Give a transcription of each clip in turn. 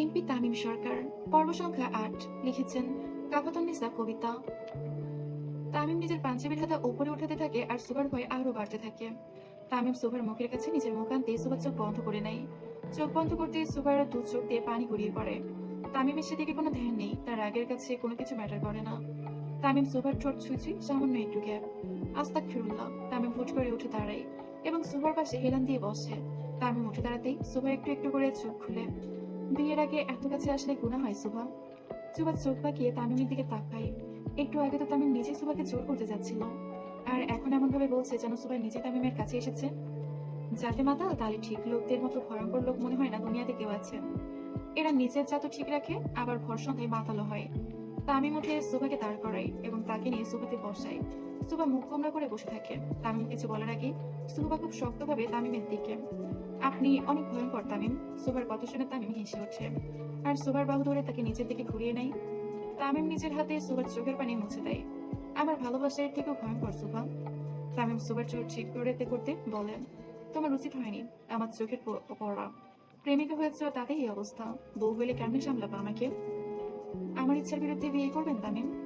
MP Tamim সরকার পর্ব সংখ্যা আট, লিখেছেন কাফাতন্নিসা কবিতা। তামিম নিজের পাঞ্জাবির হাতা উপরে উঠাতে থাকে আর সুবার ভয় আরও বাড়তে থাকে। তামিম সুবার মুখের কাছে নিজের মুখ আনতে সুবার চোখ বন্ধ করে নেয়। চোখ বন্ধ করতে সুবার দু চোখ দিয়ে পানি গড়িয়ে পড়ে। তামিমের সেদিকে কোনো ধ্যান নেই, তার আগের কাছে কোনো কিছু ম্যাটার করে না। তামিম সুবার ঠোঁট ছুঁচি সামান্য একটু গ্যাপ আস্তাক ফিরুল্লাহ তামিম হুট করে উঠে দাঁড়ায় এবং সুবার পাশে হেলান দিয়ে বসে। তামিম উঠে দাঁড়াতেই সুবা একটু একটু করে চোখ খুলে। বিয়ের আগে এত কাছে আসলে গুণা হয়, সুভা। সুভা চোখ পাকিয়ে তামিমের দিকে তাকায়। একটু আগে তো তামিম নিজে সুভাকে জোর করতে যাচ্ছিল। আর এখন এমন ভাবে বলছে যেন সুভা নিজে তামিমের কাছে এসেছে। যাতে মাতা তাহলে ঠিক লোকদের মতো ভয়ঙ্কর লোক মনে হয় না দুনিয়াতে কেউ আছে। এরা নিজের জাত ঠিক রাখে, আবার ভর সন্ধ্যায় মাতালো হয়। তামিম উঠে সুভাকে দাঁড় করায় এবং তাকে নিয়ে সুভাতে বসায়। সুভা মুখ কোমরা করে বসে থাকে। তামিম কিছু বলার আগে সুভা খুব শক্তভাবে তামিমের দিকে। আপনি অনেক ভয়ঙ্কর তামিম। সুভার কথা শুনে তামিম হেসে ওঠে। আর সুবার বাহু ধরে তাকে নিচের দিকে ঘুরিয়ে নেয়। তামিম নিজের হাতে সুবার চোখের পানি মুছে দেয়। আমার ভালোবাসার থেকেও ভয়ঙ্কর সুভা তামিম সুবার চোখ ঠিক করতে করতে বলেন, তোমার উচিত হয়নি আমার চোখের পড়া। প্রেমিকা হয়েছে তাতেই এই অবস্থা। বউ হলে কেমনে সামলাবা আমাকে? আমার ইচ্ছার বিরুদ্ধে বিয়ে করবেন তামিম?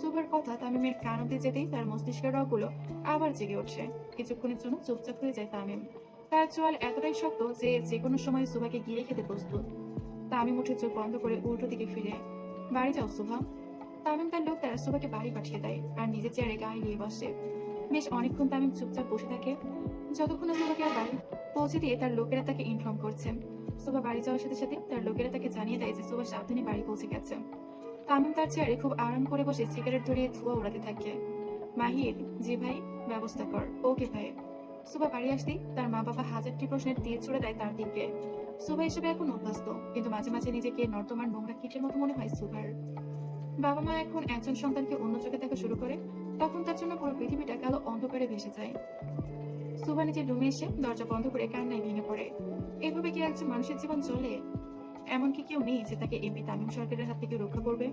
সুভার কথা তামিমের কান অব্দি যেতেই তার মস্তিষ্কের রগগুলো আবার জেগে ওঠে। কিছুক্ষণের জন্য চুপচাপ হয়ে যায় তামিম। তার চোয়াল এতটাই শক্ত যে যে কোনো সময় সুভাকে গিলে খেতে প্রস্তুত। তামিম উঠে চোখ বন্ধ করে উল্টো দিকে ফিরে। বাড়ি যাও, সুভা। তামিম তার লোক তারা সুভাকে বাড়ি পাঠিয়ে দেয় আর নিজের চেয়ারে গায়ে নিয়ে বসে। বেশ অনেকক্ষণ তামিম চুপচাপ বসে থাকে। যতক্ষণ না সুভাকে আর বাড়ি পৌঁছে দিয়ে তার লোকেরা তাকে ইনফর্ম করছে সুভা বাড়ি যাওয়ার সাথে সাথে তার লোকেরা তাকে জানিয়ে দেয় যে সুভা সাবধানে বাড়ি পৌঁছে গেছে। তামিম তার চেয়ারে খুব আরাম করে বসে সিগারেট ধরিয়ে ধোঁয়া উড়াতে থাকে। মাহির, জি ভাই, ব্যবস্থা কর। ওকে ভাই। সুভা বাড়ি আসতেই তার মা বাবা হাজারটি প্রশ্নের তীর ছুড়ে দেয় তার দিকে। সুভা হিসেবে এখন অভ্যস্ত, কিন্তু মাঝে মাঝে নিজেকে নর্দমার নোংরা কীটের মতো মনে হয় সুভার। বাবা মা এখন একজন সন্তানকে অন্য চোখে দেখা শুরু করে, তখন তার জন্য পুরো পৃথিবীটা কালো অন্ধকারে ভেসে যায়। সুভা নিজের রুমে এসে দরজা বন্ধ করে কান্নায় ভেঙে পড়ে। এভাবে কি একজন মানুষের জীবন চলে? এমনকি কেউ নেই যে তাকে এমপি তামিম সরকারের হাত থেকে রক্ষা করবে।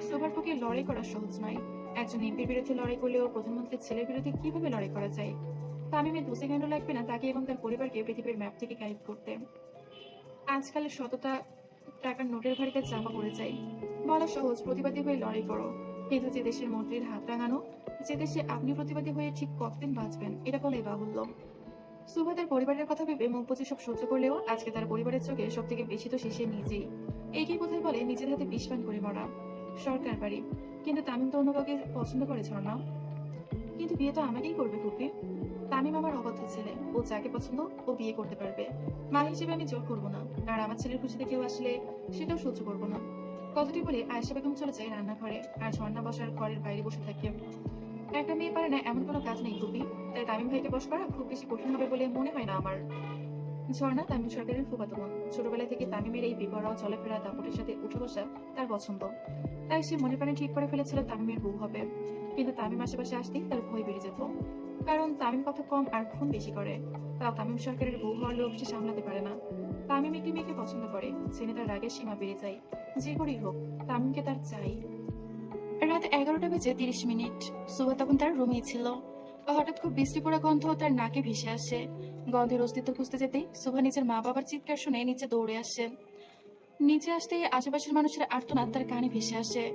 সুভার পক্ষে লড়াই করা সহজ নয়। একজন এমপির বিরুদ্ধে লড়াই করলেও প্রধানমন্ত্রীর ছেলের বিরুদ্ধে কীভাবে লড়াই করা যায়? তামিমের দু সেকেন্ডও লাগবে না তাকে এবং তার পরিবারকে পৃথিবীর ম্যাপ থেকে গাইড করতে। আজকালের শততা টাকার নোটের ভারিতে চাপা পড়ে যায়। বলা সহজ, প্রতিবাদী হয়ে লড়াই করো। কিন্তু যে দেশের মন্ত্রীর হাত রাঙানো, যে দেশে আপনি প্রতিবাদী হয়ে ঠিক কতদিন বাঁচবেন, এটা বলে বাহুল্য। সুভা তার পরিবারের কথা ভেবে মুখ বুঝে সব সহ্য করলেও আজকে তার পরিবারের চোখে সব থেকে বেশি তো শেষে নিজেই। একই কথাই বলে, নিজের হাতে বিষ পান করে মরা। সরকার বাড়ি। কিন্তু তামিম তো অন্য কাউকে পছন্দ করে, ঝর্ণা। কিন্তু বিয়ে তো আমাকেই করবে খুবই তামিম আমার অবাধ্য ছেলে। ও যাকে পছন্দ, ও বিয়ে করতে পারবে। মা হিসেবে আমি জোর করব না। আর আমার ছেলের খুশিতে কেউ আসলে সেটাও সহ্য করব না। কথাটি বলে আয়েশা বেগম চলে যায় রান্নাঘরে। আর ঝর্ণা বসার ঘরের বাইরে বসে থাকে। একটা মেয়ে পারে না, এমন কোনো কাজ নেই খুবই তাই তামিম ভাইকে বস করা খুব বেশি কঠিন হবে বলে মনে হয় না আমার। ঝর্ণা তামিম সরকারের ফুফাতো বোন। ছোটবেলা থেকে তামিমের এই বিপরাও চলাফেরা, দাপটের সাথে উঠে বসা তার পছন্দ। তাই সে মনে প্রাণে ঠিক করে ফেলেছিল তামিমের বউ হবে। কিন্তু তামিম আশেপাশে আসতেই তার ভয় বেড়ে যেত। কারণ তামিম কথা কম আর খুন বেশি করে। তাও তামিম সরকারের বউ হওয়ার লোভ সে সামলাতে পারে না। তামিম একটি মেয়েকে পছন্দ করে, জেনে তার রাগের সীমা বেড়ে যায়। যে করেই হোক, তামিমকে তার চাই। রাত এগারোটা বেজে তিরিশ মিনিট। সুভা তখন তার রুমেই ছিল। হঠাৎ খুব বৃষ্টি পড়া গন্ধ তার নাকে ভেসে আসে। গন্ধের অস্তিত্ব খুঁজতে যেতেই সুভা নিজের মা বাবার চিৎকার শুনে নিচে দৌড়ে আসে। নিচে আসতেই আশেপাশের মানুষের আর্তনাদ তার কানে ভেসে আসে।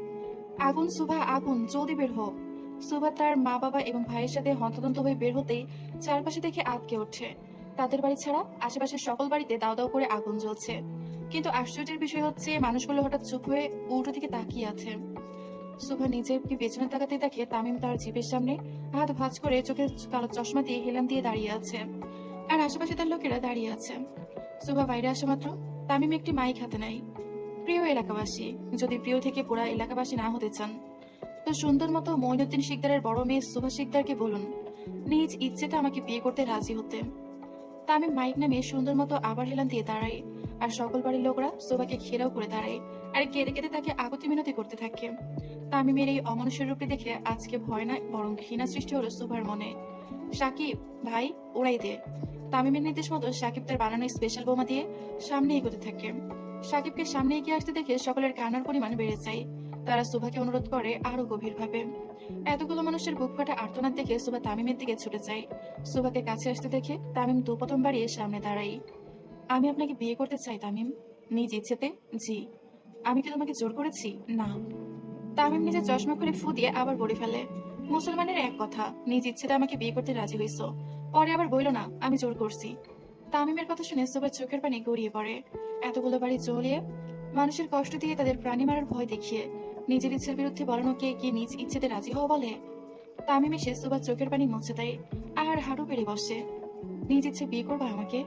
আগুন, সুভা, আগুন, জলদি বের হোক সুভা তার মা বাবা এবং ভাইয়ের সাথে হন্তদন্ত হয়ে বের হতেই চারপাশে দেখে আটকে ওঠে। তাদের বাড়ি ছাড়া আশেপাশের সকল বাড়িতে দাও দাও করে আগুন জ্বলছে। কিন্তু আশ্চর্যের বিষয় হচ্ছে, মানুষগুলো হঠাৎ চুপ হয়ে উল্টো দিকে তাকিয়ে আছে। সুভা নিজের পেছনে তাকাতে দেখে তামিম তার সামনে হাত ভাঁজ করে কালো চশমা দিয়ে হেলান দিয়ে দাঁড়িয়ে আছে। আর আশেপাশে তার লোকেরা দাঁড়িয়ে আছে। সুভা বাইরে আসা মাত্র, তামিম একটি মাইক হাতে প্রিয় এলাকাবাসী, যদি প্রিয় থেকে পুরা এলাকাবাসী না হতে চান, তো সুন্দর মতো মঈনুদ্দিন শিকদারের বড় মেয়ে সুভা শিকদারকে বলুন, নিজ ইচ্ছেতে আমাকে বিয়ে করতে রাজি হতে। তামিম মাইক নামে সুন্দর মতো আবার হেলান দিয়ে দাঁড়ায়, আর সকল বাড়ির লোকরা সুভাকে ঘেরাও করে দাঁড়ায়, আর কেঁদে কেঁদে তাকে আগতি মিনতি করতে থাকে। তামিমের এই অমানুষের রূপটি দেখে আজকে ভয় না, বরং ঘৃণা সৃষ্টি হলো সুভার মনে। সাকিব, ভাই ওড়াই দে তামিমের নির্দেশ মতো সাকিব তার বানানো স্পেশাল বোমা দিয়ে সামনে এগোতে থাকে। সাকিবকে সামনে এগিয়ে আসতে দেখে সকলের কান্নার পরিমাণ বেড়ে যায়। তারা সুভাকে অনুরোধ করে আরও গভীরভাবে। এতগুলো মানুষের বুক ফাটা আর্তনাদ দেখে সুভা তামিমের দিকে ছুটে যায়। সুভাকে কাছে আসতে দেখে তামিম দুপতম বাড়িয়ে সামনে দাঁড়াই আমি আপনাকে বিয়ে করতে চাই, তামিম। নিজ ইচ্ছেতে? জি। আমি কি তোমাকে জোর করেছি? না। তামিম নিজের চশমা খুলে ফু দিয়ে আবার বলে ফেলে, মুসলমানের এক কথা, নিজ ইচ্ছেতে আমাকে বিয়ে করতে রাজি হইছ। পরে আবার বইল না, আমি জোর করছি। তামিমের কথা শুনে সুবার চোখের পানি গড়িয়ে পড়ে। এতগুলো বাড়ি জ্বলিয়ে মানুষের কষ্ট দিয়ে তাদের প্রাণী মারার ভয় দেখিয়ে নিজের ইচ্ছের বিরুদ্ধে বলানোকে কি নিজ ইচ্ছেতে রাজি হওয়া বলে। তামিম এসে সুবার চোখের পানি মুছে দেয়, আর হাঁটু পেরে বসে। নিজ ইচ্ছে বিয়ে করবে আমাকে?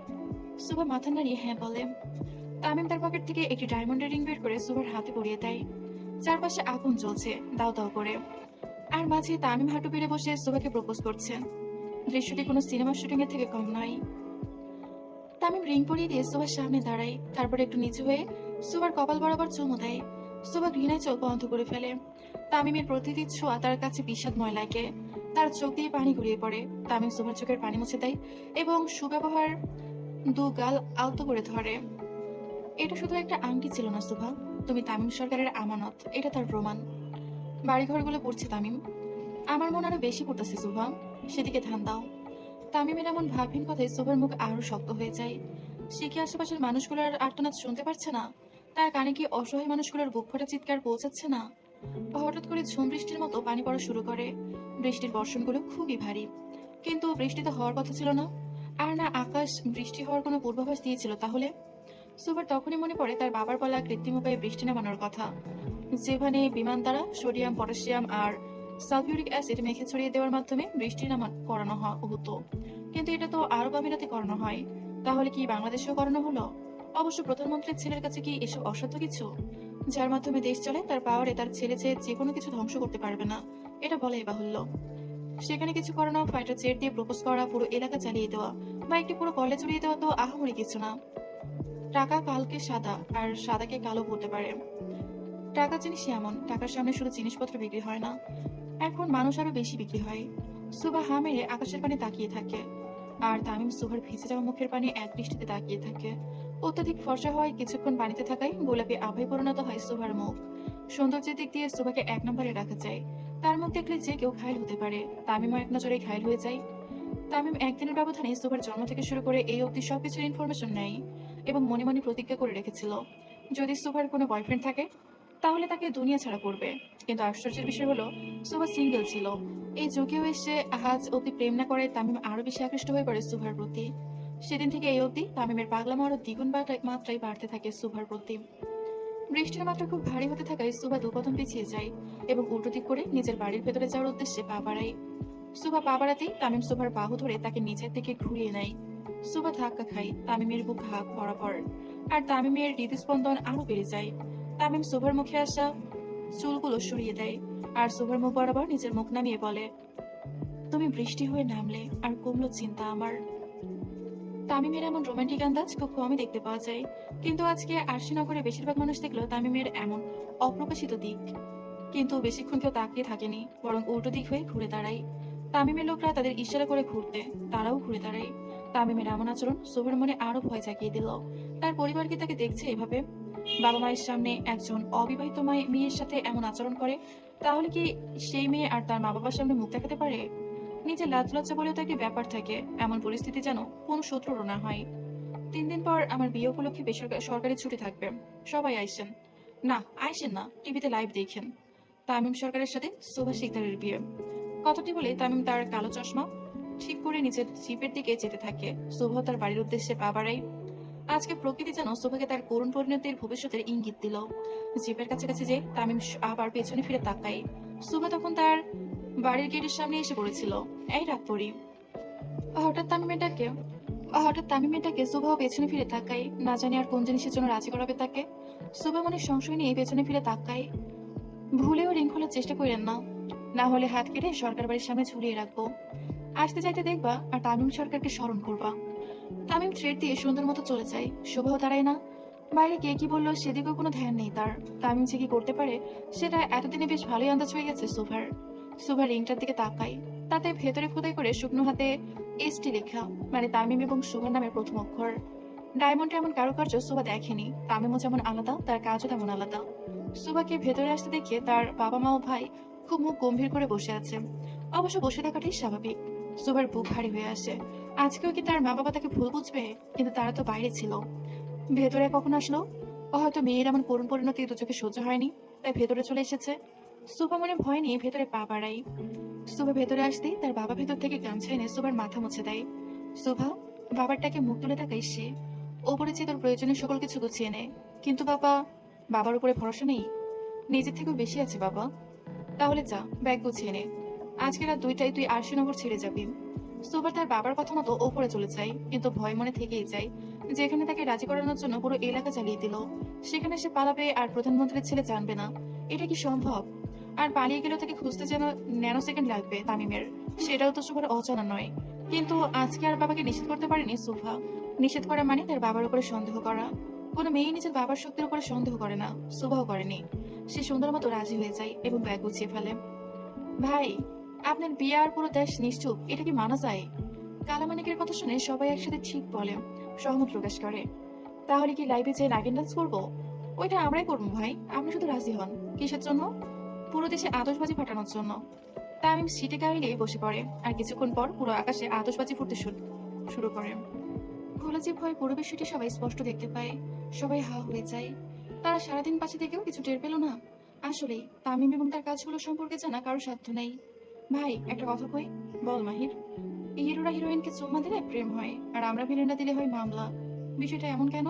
সুবা মাথা নাড়িয়ে হ্যাঁ বলে। তামিম তার পকেট থেকে একটি ডায়মন্ডের রিং বের করে সুবার হাতে পরিয়ে দেয়। চারপাশে আগুন জ্বলছে, দাও দাও করে। আর মাঝে তামিম হাঁটু পেরে বসে সুবাকে প্রপোজ করছে দৃশ্যটি কোনো সিনেমা শুটিং এর থেকে কম নয়। তামিম রিং পরিয়ে দিয়ে সুবার সামনে দাঁড়ায়, তারপর একটু নিচু হয়ে সুবার কপাল বরাবর চুমু দেয়। সুবা ঘৃণায় চোখ বন্ধ করে ফেলে। তামিমের প্রতিটি ছোঁয়া তার কাছে বিষাদময় লাগে। তার চোখ দিয়ে পানি গড়িয়ে পড়ে। তামিম সুবার চোখের পানি মুছে দেয় এবং সুব্যবহার দু গাল আলতো করে ধরে। এটা শুধু একটা আংটি ছিল না, সুভা। তুমি তামিম সরকারের আমানত, এটা তার প্রমাণ। বাড়িঘরগুলো পড়ছে তামিম। আমার মন আরও বেশি পড়তেছে, সুভা। সেদিকে ধ্যান দাও। তামিমের এমন ভাবহীন কথায় সুভার মুখ আরও শক্ত হয়ে যায়। সে কি আশেপাশের মানুষগুলোর আর্তনাদ শুনতে পারছে না? তার কানে কি অসহায় মানুষগুলোর বুক ফোটা চিৎকার পৌঁছাচ্ছে না? হঠাৎ করে ঝুম বৃষ্টির মতো পানি পড়া শুরু করে। বৃষ্টির বর্ষণগুলো খুবই ভারী। কিন্তু বৃষ্টিতে হওয়ার কথা ছিল না। আর না আকাশ, বৃষ্টি হওয়ার কোনো পূর্বাভাস দিয়েছিল তাহলে? সুপার তখনই মনে পড়ে তার বাবার বলা কৃত্রিম উপায়ে বৃষ্টি নামানোর কথা। যেখানে বিমান দ্বারা সোডিয়াম, পটাশিয়াম আর সালফিউরিক অ্যাসিড মেখে ছড়িয়ে দেওয়ার মাধ্যমে বৃষ্টি নামা করানো হতো। কিন্তু এটা তো আরব আমিরাতে করানো হয়। তাহলে কি বাংলাদেশেও করানো হলো? অবশ্য প্রধানমন্ত্রীর ছেলের কাছে কি এসব অসাধ্য কিছু? যার মাধ্যমে দেশ চলে, তার পাওয়ারে তার ছেলে চেয়ে যে কোনো কিছু ধ্বংস করতে পারবে না, এটা বলাই বাহুল্য। সেখানে কিছু করানো ফাইটার জেট দিয়ে প্রপোজ করা, পুরো এলাকা চালিয়ে দেওয়া বা একটি পুরো কলেজ উড়িয়ে দেওয়া তো আহামরি কিছু না। টাকা কালকে সাদা, আর সাদাকে কালো বলতে পারে। টাকা জিনিস এমন, টাকার সামনে শুধু জিনিসপত্র বিক্রি হয় না। এখন মানুষ আরও বেশি বিক্রি হয়। সুবা হা মেরে আকাশের পানে তাকিয়ে থাকে। আর তামিম সুভার ভিজে যাওয়া মুখের পানে এক দৃষ্টিতে তাকিয়ে থাকে। অত্যাধিক ফর্সা হয় কিছুক্ষণ পানিতে থাকায় গোলাপি আভায় পরিণত হয় সুভার মুখ। সৌন্দর্যের দিক দিয়ে সুভাকে এক নম্বরে রাখা যায়। তার মুখ দেখলে যে কেউ ঘায়ল হতে পারে। তামিমও এক নজরে ঘায়ল হয়ে যায়। তামিম একদিনের ব্যবধানে সুভার জন্ম থেকে শুরু করে এই অবধি সবকিছুর ইনফরমেশন নেয়। এবং মনে মনে প্রতিজ্ঞা করে রেখেছিল, যদি সুভার কোনো বয়ফ্রেন্ড থাকে, তাহলে তাকে দুনিয়া ছাড়া করবে। কিন্তু আশ্চর্যের বিষয় হলো, সুভা সিঙ্গেল ছিল। এই যুগেও এসে আজ অতি প্রেম না করে তামিম আরও বেশি আকৃষ্ট হয়ে পড়ে সুভার প্রতি। সেদিন থেকে এই অবধি তামিমের পাগলামো আরও দ্বিগুণ মাত্রায় বাড়তে থাকে সুভার প্রতি। বৃষ্টির মাত্রা খুব ভারী হতে থাকায় সুভা দুকদম পিছিয়ে যায় এবং উল্টো দিক করে নিজের বাড়ির ভেতরে যাওয়ার উদ্দেশ্যে পা বাড়ায়। সুভা পা বাড়াতেই তামিম সুভার বাহু ধরে তাকে নিচের দিকে ঘুরিয়ে নেয়। সুভা ধাক্কা খায় তামিমের বুক হাত বরাবর। আর তামিমের হৃদস্পন্দন আরও বেড়ে যায়। তামিম সুভার মুখে আসা চুলগুলো সরিয়ে দেয় আর সুভার মুখ বরাবর নিজের মুখ নামিয়ে বলে, তুমি বৃষ্টি হয়ে নামলে আর কমলো চিন্তা আমার। তামিমের এমন রোমান্টিক আন্দাজ খুব কমই দেখতে পাওয়া যায়। কিন্তু আজকে আরশিনগরে বেশিরভাগ মানুষ দেখল তামিমের এমন অপ্রকাশিত দিক। কিন্তু বেশিক্ষণ কেউ তাকিয়ে থাকেনি, বরং উল্টো দিক হয়ে ঘুরে দাঁড়ায়। তামিমের লোকরা তাদের ইশারা করে ঘুরতে, তারাও ঘুরে দাঁড়ায়। তামিমের এমন আচরণ সুভার মনে আরও ভয় জাগিয়ে দিল। তার পরিবার কি তাকে দেখছে এভাবে। বাবা মায়ের সামনে একজন অবিবাহিত মায়ে- মেয়ের সাথে এমন আচরণ করে, তাহলে কি সেই মেয়ে আর তার মা বাবার সামনে মুখ দেখাতে পারে? নিজের লাজ লজ্জা বলেও তো একটি ব্যাপার থাকে? এমন পরিস্থিতি যেন কোন শত্রুরও না হয়। তিন দিন পর আমার বিয়ে উপলক্ষে বেসরকারি সরকারি ছুটি থাকবে। সবাই আইসেন। না আইসেন না, টিভিতে লাইভ দেখেন। তামিম সরকারের সাথে শোভা শিকদারের বিয়ে। কথাটি বলে তামিম তার কালো চশমা ঠিক করে নিজের জিপের দিকে যেতে থাকে। শোভা তার বাড়ির উদ্দেশ্যে পা আজকে প্রকৃতি যেন শোভাকে তার করুণ পরিণতির ভবিষ্যতের ইঙ্গিত দিল। জিপের কাছাকাছি যে তামিম আবার পেছনে ফিরে তাকায়। শোভা তখন তার বাড়ির গেটের সামনে এসে পড়েছিল। এই রাত পরি হঠাৎ তামিমের ডাকে হঠাৎ তামিম এটাকে শোভাও পেছনে ফিরে তাকায়। না জানি আর কোন জিনিসের জন্য রাজি করাবে তাকে। শোভা মনে সংশয় নিয়ে পেছনে ফিরে তাকায়। ভুলেও রিং খোলার চেষ্টা করেন না। না হলে হাত কেটে সরকার বাড়ির সামনে ঝুলিয়ে রাখব। আসতে যাইতে দেখবা আর তামিম সরকারকে স্মরণ করবা। তামিম ট্রেড দিয়ে সুন্দর মতো চলে যায়। শোভাও দাঁড়ায় না। বাইরে কে কি বলল সেদিকেও কোনো ধ্যান নেই তার। তামিম যে কি করতে পারে, সেটা এতদিনে বেশ ভালোই আন্দাজ হয়ে গেছে সুভার সুভার রিংটার দিকে তাকায়। তাতে ভেতরে খোদাই করে শুকনো হাতে এসটি লেখা মানে তামিম এবং সুভার নামের প্রথম অক্ষর। ডায়মন্ডে এমন কারুকার্য সুভা দেখেনি। তামিমও যেমন আলাদা, তার কাজও তেমন আলাদা। সুভাকে ভেতরে আসতে দেখে তার বাবা মা ও ভাই খুব মুখ গম্ভীর করে বসে আছে। অবশ্য বসে থাকাটাই স্বাভাবিক। সুভার বুক ভারী হয়ে আসে। আজকেও কি তার মা বাবা তাকে ভুল বুঝবে? কিন্তু তারা তো বাইরে ছিল। ভেতরে কখন আসলো? ও হয়তো মেয়ের এমন করুণ পরিণতি দু চোখে সহ্য হয়নি, তাই ভেতরে চলে এসেছে। সুভা মনে ভয় নিয়ে ভেতরে পা বাড়াই। সুভা ভেতরে আসতেই তার বাবা ভেতর থেকে গামছা এনে সুভার মাথা মুছে দেয়। সুভা, বাবারটাকে মুখ তুলে তাকাই সে। ওপরে যে তোর প্রয়োজনীয় সকল কিছু গুছিয়ে নেয়। কিন্তু বাবা, বাবার উপরে ভরসা নেই। নিজের থেকেও বেশি আছে বাবা। তাহলে যা, ব্যাগ গুছিয়ে নে। আজকে রাত দুইটায় তুই আরশিনগর ছেড়ে যাবি। সুবার তার বাবার কথা মতো ওপরে চলে যায়, কিন্তু ভয় মনে থেকেই যায় যেখানে তাকে রাজি করানোর জন্য পুরো এলাকা চালিয়ে দিল। সেখানে সে পালাবে আর প্রধানমন্ত্রীর ছেলে জানবে না। এটা কি সম্ভব? আর পালিয়ে গেলেও তাকে খুঁজতে যেন ন্যানো সেকেন্ড লাগবে তামিমের। সেটাও তো সুভার অজানা নয়। কিন্তু আজকে আর বাবাকে নিষেধ করতে পারেনি সুভা। নিষেধ করা মানে তার বাবার উপরে সন্দেহ করা। কোনো মেয়ে নিজের বাবার শক্তির উপরে সন্দেহ করে না, সুভাও করেনি। সে সুন্দর মতো রাজি হয়ে যায় এবং ব্যাগ গুছিয়ে ফেলে। ভাই আপনার বিয়ে আর পুরো দেশ নিশ্চুপ, এটা কি মানা যায়? কালামানিকের কথা শুনে সবাই একসাথে ঠিক বলে, সহমত প্রকাশ করে। তাহলে কি লাইভে যেয়ে নাগিন ডান্স করব? ওইটা আমরাই করব ভাই, আপনি শুধু রাজি হন। কিসের জন্য? পুরো দেশে আতশবাজি ফাটানোর জন্য। তামিম সিটে গাইলে বসে পড়ে, আর কিছুক্ষণ পর পুরো আকাশে আতশবাজি ফুটতে শুরু শুরু করে। খোলা যে ভয় পুরো বিষয়টি সবাই স্পষ্ট দেখতে পায়। সবাই হা হয়ে যায়। তারা সারাদিন পাশে থেকেও কিছু টের পেল না। আসলে তামিম এবং তার কাজগুলো সম্পর্কে জানা কারও সাধ্য নেই। ভাই, একটা কথা কই? বল মাহির। এই হিরোরা হিরোইনকে চুম্মা দিলে প্রেম হয়, আর আমরা ভিলেনরা দিলে হয় মামলা। বিষয়টা এমন কেন?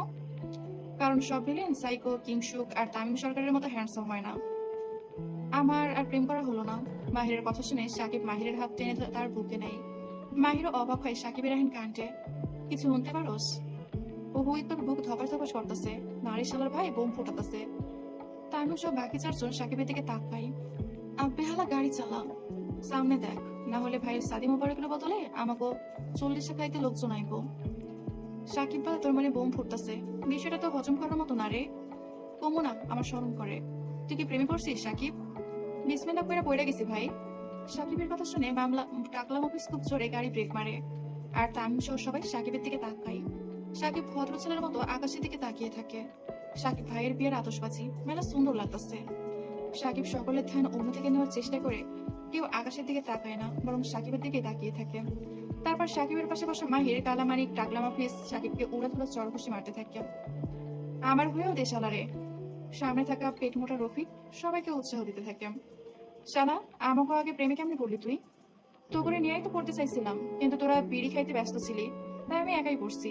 কারণ সব ভিলেন সাইকো, কিংসুক আর তামিম সরকারের মতো হ্যান্ডসাম হয় না। আমার আর প্রেম করা হলো না। মাহিরের কথা শুনে সাকিব মাহিরের হাত টেনে তার বুকে নেয়। মাহিরও অবাক হয় সাকিবের আহেন কান্টে কিছু শুনতে পারোস? ও বই তোর বুক ধপাস ধপাস করতেছে। নারী শালার ভাই বোম ফুটাতেছে। তামিম সব বাকি চারজন সাকিবের দিকে তাকাই আব্বে হালা গাড়ি চালা সামনে দেখ, না হলে ভাইয়ের সাদি মোবারকের বদলে আমাকে চল্লিশে খাইতে লোকজন আইব। সাকিব বলে তোর মানে বোম ফুটতেছে। বিষয়টা তো হজম করার মতো না রে। কমো না, আমার স্মরণ করে। তুই কি প্রেমে পড়ছিস, সাকিব? বিসমিল্লা করে পড়ে গেছি ভাই। সাকিবের কথা শুনে মামলা টাকলা অফিস খুব জোরে গাড়ি ব্রেক মারে। আর তামিম সহ সবাই সাকিবের দিকে তাকাই। সাকিব ভদ্র ছেলের মতো আকাশের দিকে তাকিয়ে থাকে। সাকিব ভাইয়ের বিয়ের আতশবাজি, মেলা সুন্দর লাগতেছে। সাকিব সকলের ধ্যান অন্য থেকে নেওয়ার চেষ্টা করে, কেউ আকাশের দিকে তাকায় না, বরং সাকিবের দিকে তাকিয়ে থাকে। তারপর সাকিবের পাশে বসা মাহির, কালামানিক টাকলা মাফিস সাকিবকে উড়া ধুলা চরঘুষি মারতে থাকে। আমার হয়েও দেশালারে। সামনে থাকা পেট মোটা রফিক সবাইকে উৎসাহ দিতে থাকে। শালা, আমাকে আগে প্রেমে কেমনি করলি তুই? তো করে নিয়েই তো পড়তে চাইছিলাম, কিন্তু তোরা বিড়ি খাইতে ব্যস্ত ছিলি, তাই আমি একাই পড়ছি।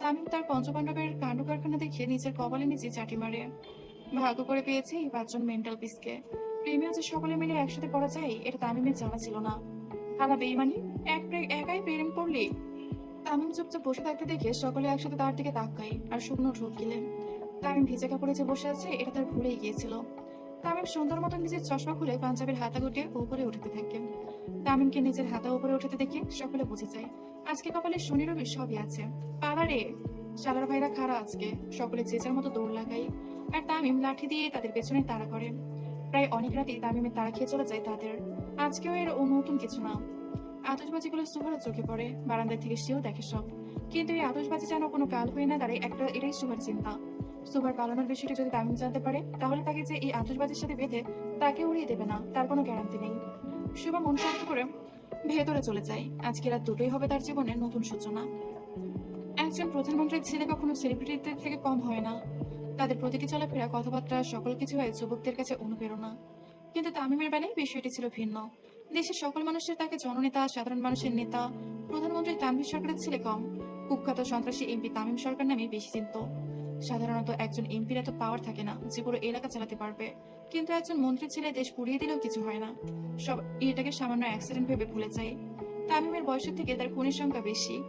তামিম তার পঞ্চপাণ্ডবের কাণ্ড কারখানা দেখে নিজের কপালে নিচে চাটি মারে। ভাগ্য করে পেয়েছি পাঁচজন মেন্টাল পিসকে প্রেমীয় যে সকলে মিলে একসাথে পড়া যায়, এটা তামিমের জানা ছিল না। হালা বেইমানি, এক একাই প্রেম করলি? তামিম চুপচাপ বসে থাকতে দেখে সকলে একসাথে তার দিকে তাকাই আর শুকনো ঢোক গিলেন তামিম ভিজে কাপড়ে যে বসে আছে, এটা তার ভুলেই গিয়েছিল। তামিম সুন্দর মতন নিজের চশমা খুলে পাঞ্জাবের হাতা গুটিয়ে উপরে উঠতে থাকে। তামিমকে নিজের হাতা উপরে উঠতে দেখে সকলে বুঝে যায়, আজকে কপালে শনি রবি সবই আছে। পালারে, শালার ভাইরা খারা আজকে। সকলে যে যার মতো দৌড় লাগাই আর তামিম লাঠি দিয়ে তাদের পেছনে তাড়া করে প্রায় অনেক রাতেই তামিমের তাড়া খেয়ে চলে যায় তাদের। আজকেও এর ও নতুন কিছু না। আতশবাজিগুলো সুভারের চোখে পড়ে। বারান্দা থেকে সেও দেখে সব। কিন্তু এই আতশবাজি যেন কোনো কাল হয়ে না দাঁড়ায়, একটা এটাই সুভার চিন্তা। সুভার পালানোর বিষয়টি যদি তামিম জানতে পারে, তাহলে তাকে যে এই আতশবাজির সাথে বেঁধে তাকে উড়িয়ে দেবে না, তার কোনো গ্যারান্টি নেই। শুভা মন শান্ত করে ভেতরে চলে যায়। আজকে রাত দুটোই হবে তার জীবনের নতুন সূচনা। একজন প্রধানমন্ত্রীর ছেলে কখনো সেলিব্রিটিদের থেকে কম হয় না। তাদের প্রতিটি চলাফেরা, কথাবার্তা, সকল কিছু হয় যুবকদের কাছে অনুপ্রেরণা। কিন্তু তামিমের বেলায় বিষয়টি ছিল ভিন্ন। দেশের সকল মানুষের তাকে জননেতা, সাধারণ মানুষের নেতা, প্রধানমন্ত্রী তানভীর সরকারের ছেলে কম। কুখ্যাত সন্ত্রাসী এমপি তামিম সরকার নামে বেশি চিন্ত। সাধারণত একজন এমপির এত পাওয়ার থাকে না যে পুরো এলাকা চালাতে পারবে। কিন্তু একজন মন্ত্রীর ছেলে দেশ পুড়িয়ে দিলেও কিছু হয় না। সব এটাকে সামান্য অ্যাক্সিডেন্ট ভেবে ভুলে যায়। তামিমের বয়সের থেকে তার খুনের সংখ্যা বেশি।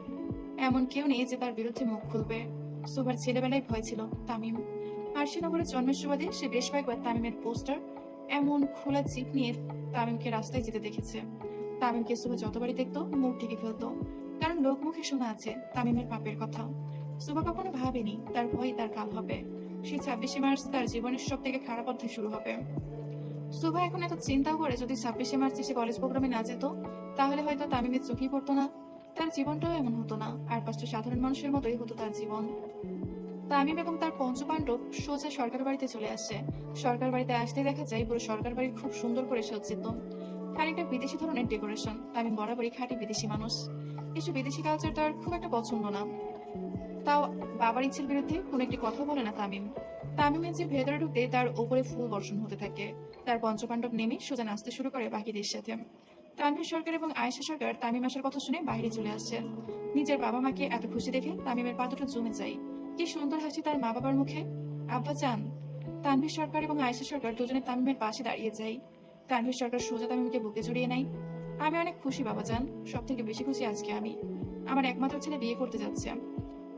এমন কেউ নেই যে তার বিরুদ্ধে মুখ খুলবে। সুভার ছেলেবেলায় ভয় ছিল তামিম। আরশিনগরের জন্মের সুবাদে সে বেশ কয়েকবার তামিমের পোস্টার, এমন খোলা জিপ নিয়ে তামিমকে রাস্তায় যেতে দেখেছে। তামিমকে সুভা যতবারই দেখতো, মুখ ঢেকে ফেলতো। কারণ লোকমুখে শোনা আছে তামিমের পাপের কথা। সুভা কখনো ভাবেনি তার ভয় তার কাল হবে। সে ছাব্বিশে মার্চ তার জীবনের সব থেকে খারাপ অধ্যায় শুরু হবে। সুভা এখন এত চিন্তা করে, যদি ছাব্বিশে মার্চ সে কলেজ প্রোগ্রামে না যেত, তাহলে হয়তো তামিমের চোখেই পড়তো না। তার জীবনটাও এমন হতো না। আর পাঁচটা সাধারণ মানুষের মতোই হতো তার জীবন। তামিম এবং তার পঞ্চপাণ্ডব সোজা সরকার বাড়িতে চলে আসছে। সরকার বাড়িতে আসতে দেখা যায় পুরো সরকার বাড়ি খুব সুন্দর করে সজ্জিত। খানিকটা বিদেশি ধরনের ডেকোরেশন তামিম বরাবরই খাঁটি বিদেশি মানুষ। এসব বিদেশি কালচার তার খুব একটা পছন্দ না। তাও বাবার ইচ্ছের বিরুদ্ধে কোনো একটি কথা বলে না তামিম। তামিমের যে ভেতরে ঢুকতে তার উপরে ফুল বর্ষণ হতে থাকে। তার পঞ্চপাণ্ডব নেমে সোজা নাচতে শুরু করে বাকিদের সাথে। তানভীর সরকার এবং আয়েশা সরকার তামিম আসার কথা শুনে বাইরে চলে আসছে। নিজের বাবা মাকে এত খুশি দেখে তামিমের পাতটা জমে যায়। কি সুন্দর হাসি তার মা বাবার মুখে? আব্বা চান। তানভীর সরকার এবং আয়েশা সরকার দুজনে তামিমের পাশে দাঁড়িয়ে যাই তানভীর সরকার সোজা তামিমকে বুকে জড়িয়ে নেয়। আমি অনেক খুশি, বাবা চান। সব থেকে বেশি খুশি আজকে আমি। আমার একমাত্র ছেলে বিয়ে করতে যাচ্ছে।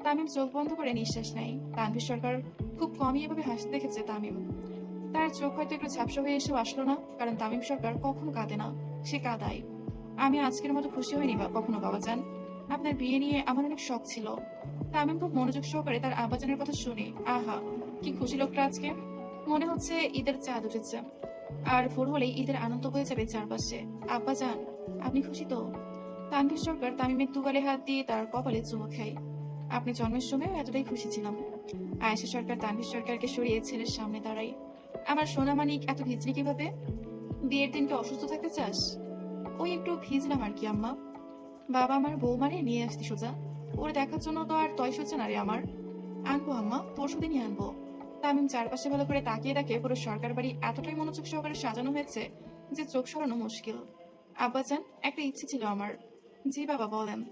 তামিম চোখ বন্ধ করে নিঃশ্বাস নেয়। তানভীর সরকার খুব কমই এভাবে হাসতে দেখেছে তামিম। তার চোখ হয়তো একটু ঝাপসা হয়ে এসেও আসলো না, কারণ তামিম সরকার কখনো কাঁদে না। সে কাঁদায়। আমি আজকের মতো খুশি হইনি বা কখনো, বাবা চান। আপনার বিয়ে নিয়ে আমার অনেক শখ ছিল। তামিম খুব মনোযোগ সহকারে তার আব্বাজানের কথা শুনে। আহা, কি খুশি লোকটা আজকে। মনে হচ্ছে ঈদের চাঁদ উঠেছে। আর ভোর হলেই ঈদের আনন্দ হয়ে যাবে চারপাশে। আব্বা যান আপনি খুশি তো? তানভীর সরকার তামিমের দুগালে হাত দিয়ে তার কপালে চুমু খায়। আপনি জন্মের সময় এতটাই খুশি ছিলাম। আয়েশা সরকার তানভীর সরকারকে সরিয়ে ছেলের সামনে দাঁড়াই আমার সোনা মানিক এত ভিজলি কীভাবে? বিয়ের দিনকে অসুস্থ থাকতে চাস? ওই একটু ভিজলাম আর কি, আম্মা। বাবা আমার বৌমারে নিয়ে আসতে সোজা। ওরে দেখার জন্য তো আর তয় হচ্ছে না রে আমার। আনব আম্মা, পরশু দিনই আনব। তামিম চারপাশে ভালো করে তাকিয়ে দেখে পুরো সরকার বাড়ি এতটাই মনোযোগ সহকারে সাজানো হয়েছে যে চোখ সরানো মুশকিল। আব্বাজান, একটা ইচ্ছে ছিল আমার। জি বাবা, বলেন।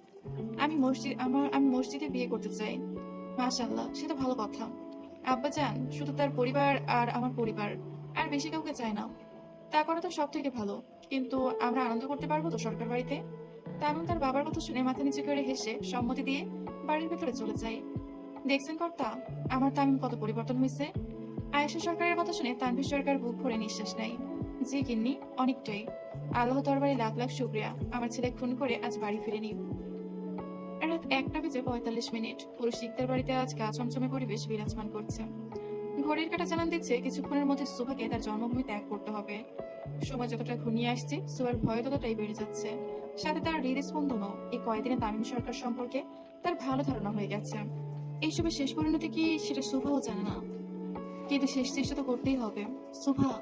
আমি মসজিদ, আমার, আমি মসজিদে বিয়ে করতে চাই। মাশাল্লাহ সে তো ভালো কথা। আব্বাজান, শুধু তার পরিবার আর আমার পরিবার। আর বেশি কাউকে চায় না। তা করা তো সব থেকে ভালো। কিন্তু আমরা আনন্দ করতে পারব তো সরকার বাড়িতে? তামিম তার বাবার কথা শুনে মাথা নিচু করে হেসে সম্মতি দিয়ে বাড়ির ভেতরে চলে যায়। দেখছেন কর্তা, আমার তামিম কত পরিবর্তন হয়েছে? আয়েশা সরকারের কথা শুনে তানভীর সরকার বুক ভরে নিঃশ্বাস নেয়। জি গিন্নি, অনেকটাই। আল্লাহ দরবারে লাখ লাখ শুক্রিয়া। আমার ছেলে খুন করে আজ বাড়ি ফিরে ফিরেনি। রাত একটা বেজে পঁয়তাল্লিশ মিনিট। পুরো শিকদার বাড়িতে আজ গা চমচমে পরিবেশ বিরাজমান করছে। ঘড়ির কাটা জানান দিচ্ছে, কিছুক্ষণের মধ্যে সুভাকে তার জন্মভূমি ত্যাগ করতে হবে। সময় যতটা ঘনিয়ে আসছে সুভার ভয় ততটাই বেড়ে যাচ্ছে। সাথে তার হৃদস্পন্দনও এই কয়েকদিনে তামিম সরকার সম্পর্কে তার ভালো ধারণা হয়ে গেছে। এইসবের শেষ পরিণতি কি সেটা সুভাও জানে না। কিন্তু শেষ চেষ্টা তো করতেই হবে। সুভা,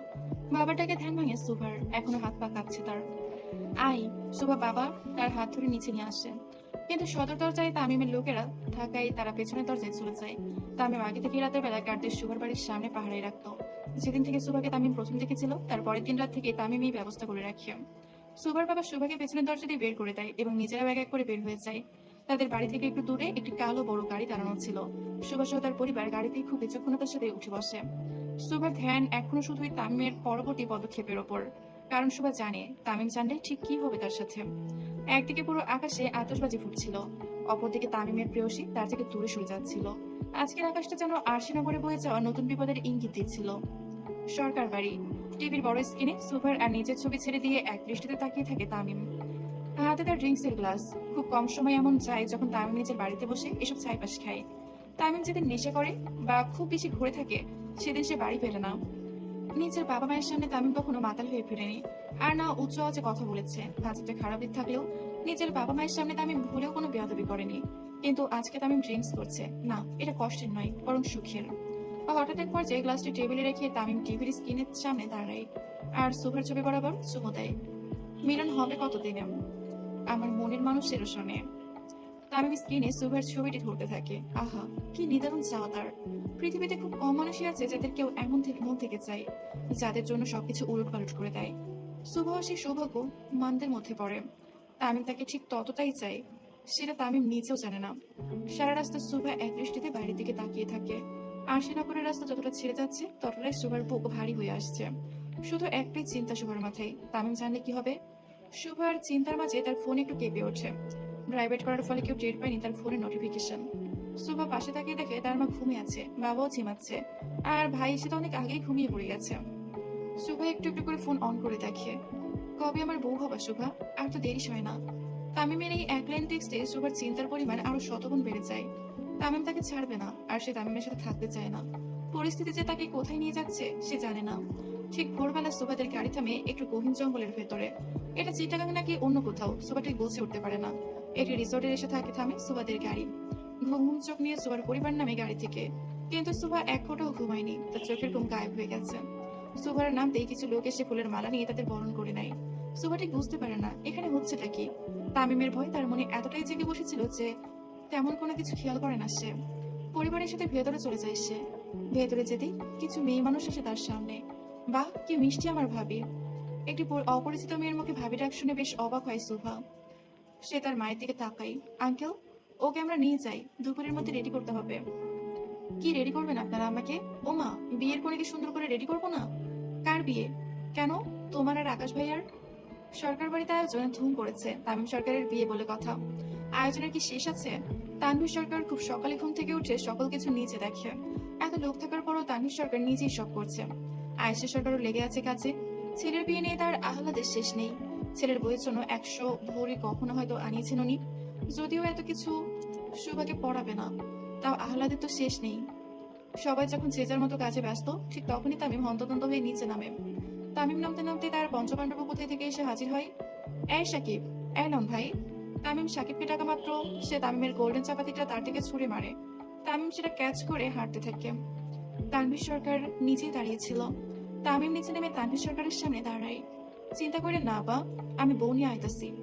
বাবাটাকে ধ্যান ভাঙে সুভার। এখনও হাত পা কাঁপছে তার। আই, সুভা বাবা তার হাত ধরে নিচে নিয়ে আসে। কিন্তু সদর দরজায় তামিমের লোকেরা থাকায় তারা পেছনের দরজায় চলে যায়। তামিম আগে থেকে রাতের বেলা গার্ডদের সুভার বাড়ির সামনে পাহাড়ে রাখতো। যেদিন থেকে সুভাকে তামিম প্রথম দেখেছিল, তার পরের দিন রাত থেকে তামিম এই ব্যবস্থা করে রাখে। সুভার বাবা সুভাকে পেছনের দরজা দিয়ে বের করে দেয় এবং নিজেরাও এক এক করে বের হয়ে যায়। তাদের বাড়ি থেকে একটু দূরে একটি কালো বড় গাড়ি দাঁড়ানো ছিল। সুভাষ ও তার পরিবার গাড়িতেই খুব বিচক্ষণতার সাথে উঠে বসে। সুভার ধ্যান এখনও শুধুই তামিমের পরবর্তী পদক্ষেপের ওপর। কারণ সুভা জানে তামিম জানলে ঠিক কি হবে তার সাথে। একদিকে পুরো আকাশে আতশবাজি ফুটছিল। অপরদিকে তামিমের প্রেয়সী তার থেকে দূরে সরে যাচ্ছিল। আজকের আকাশটা যেন আরশিনগরে বয়ে যাওয়া নতুন বিপদের ইঙ্গিত দিচ্ছিল। সরকার বাড়ি। টিভির বড় স্ক্রিনে সুপার আর নিজের ছবি ছেড়ে দিয়ে এক দৃষ্টিতে তাকিয়ে থাকে তামিম। হাতে তার ড্রিঙ্কসের গ্লাস। খুব কম সময় এমন যায় যখন তামিম নিজের বাড়িতে বসে এসব ছাইপাশ খায়। তামিম যেদিন নেশা করে বা খুব বেশি ঘুরে থাকে, সেদিন সে বাড়ি ফেরে না। নিজের বাবা মায়ের সামনে তামিম কখনো মাতাল হয়ে ফেরেনি। আর না উচ্চ আওয়াজে কথা বলেছে। বাজেটে খারাপ থাকলেও নিজের বাবা মায়ের সামনে তামিম ভুলেও কোনো বেয়াদবি করেনি। কিন্তু আজকে তামিম ড্রিঙ্কস করছে। না, এটা কষ্টের নয়, বরং সুখের হঠাৎ এক পর্যায়ে গ্লাসটি টেবিলে রেখে তামিম টিভির স্ক্রিনের সামনে দাঁড়ায়। আর সুভার ছবি বরাবর চুমো দেয়। মিলন হবে কতদিনে? আমার মনের মানুষের সনে তামিম স্ক্রিনে সুভার ছবিটি ধরতে থাকে। আহা, কি নিদারুণ চাওয়া তার। পৃথিবীতে খুব কম মানুষই আছে যাদের কেউ এমন থেকে, মন থেকে চায়, যাদের জন্য সবকিছু উলট পালট করে দেয়। শুভ সেই সৌভাগ্য মানদের মধ্যে পড়ে। তামিম তাকে ঠিক ততটাই চাই, সেটা তামিম নিজেও জানে না। সারা রাস্তা সুভা এক দৃষ্টিতে বাইরের দিকে তাকিয়ে থাকে। আরশিনগরের রাস্তা যতটা ছেড়ে যাচ্ছে, ততটাই সুভার বুক ভারী হয়ে আসছে। শুধু একটাই চিন্তা সুভার মাথায়, তামিম জানলে কি হবে? সুভার চিন্তার মাঝে তার ফোন একটু কেঁপে ওঠে। প্রাইভেট করার ফলে কেউ টের পায়নি তার ফোনে নোটিফিকেশন সুভা পাশে তাকিয়ে দেখে তার মা ঘুমিয়ে আছে, বাবাও ঝিমাচ্ছে আর ভাই সেটা অনেক আগেই ঘুমিয়ে পড়ে গেছে। সুভা একটু একটু করে ফোন অন করে দেখে। কবে আমার বউ হবা সুভা আর তো দেরি হয় না। তামিমের এই এক লাইন টেক্সটে সুভার চিন্তার পরিমাণ আরও শতগুণ বেড়ে যায়। তামিম তাকে ছাড়বে না, আর সে তামিমের সাথে থাকতে চায় না। পরিস্থিতি যে তাকে কোথায় নিয়ে যাচ্ছে, সে জানে না। ঠিক ভোরবেলা সুভাদের গাড়ি থামে একটু গহীন জঙ্গলের ভেতরে। এটা চিটাগাং নাকি অন্য কোথাও সুভা ঠিক বুঝে উঠতে পারে না। এটি রিসোর্টের এসে থাকে, থামে সুভাদের গাড়ি। ঘুম চোখ নিয়ে সুভার পরিবার নামে গাড়ি থেকে। কিন্তু সুভা এক ফোটাও ঘুমায়নি, তার চোখের ঘুম গায়েব হয়ে গেছে। সুভার নামতেই কিছু লোক এসে ফুলের মালা নিয়ে তাদের বরণ করে নেয়। সুভা ঠিক বুঝতে পারে না। এখানে হচ্ছেটা কি? তামিমের ভয় তার মনে এতটাই জেগে বসেছিল যে তেমন কোনো কিছু খেয়াল করে না সে। পরিবারের সাথে ভেতরে চলে যায় সে। ভেতরে যেতেই কিছু মেয়ে মানুষ আসে তার সামনে। বাহ, কি মিষ্টি আমার ভাবি। একটি অপরিচিত মেয়ের মুখে ভাবি ডাক শুনে বেশ অবাক হয় সুভা। সে তার মায়ের দিকে তাকাই আঙ্কেল, ওকে আমরা নিয়ে যাই। দুপুরের মধ্যে রেডি করতে হবে। কি রেডি করবেন আপনারা আমাকে? ও মা বিয়ের করে কি সুন্দর করে রেডি করব না? কার বিয়ে? কেন? তোমার আর আকাশ ভাইয়ার? সরকার বাড়িতে আয়োজনে ধুম পড়েছে তামিম সরকারের বিয়ে বলে কথা। আয়োজনের কি শেষ আছে? তানভীর সরকার খুব সকালে ঘুম থেকে উঠে সকল কিছু নিচে দেখে। এত লোক থাকার পরও তানভীর সরকার নিজেই সব করছে। আয়েশা সরকারও লেগে আছে কাজে। ছেলের বিয়ে নিয়ে তার আহ্লাদের শেষ নেই। ছেলের বইয়ের জন্য একশো ভরি কখনো হয়তো আনিয়েছেন উনি। যদিও এত কিছু সুভাকে পড়াবে না, তাও আহ্লাদের তো শেষ নেই। সবাই যখন যে যার মতো কাজে ব্যস্ত, ঠিক তখনই তামিম হন্তদন্ত হয়ে নিচে নামে। তামিম নামতে নামতে তার পঞ্চপাণ্ডব কোথায় থেকে এসে হাজির হয়? এই সাকিব এলন ভাই। তামিম সাকিবকে টাকা মাত্র, সে তামিমের গোল্ডেন চাপাতিটা তার থেকে ছুড়ে মারে। তামিম সেটা ক্যাচ করে হাঁটতে থাকে। তানভীর সরকার নিজেই দাঁড়িয়েছিল তামিম নিচে নেমে তানভীর সরকারের সামনে দাঁড়ায়। চিন্তা করে, না বা, আমি বউ নিয়ে আইতাছি।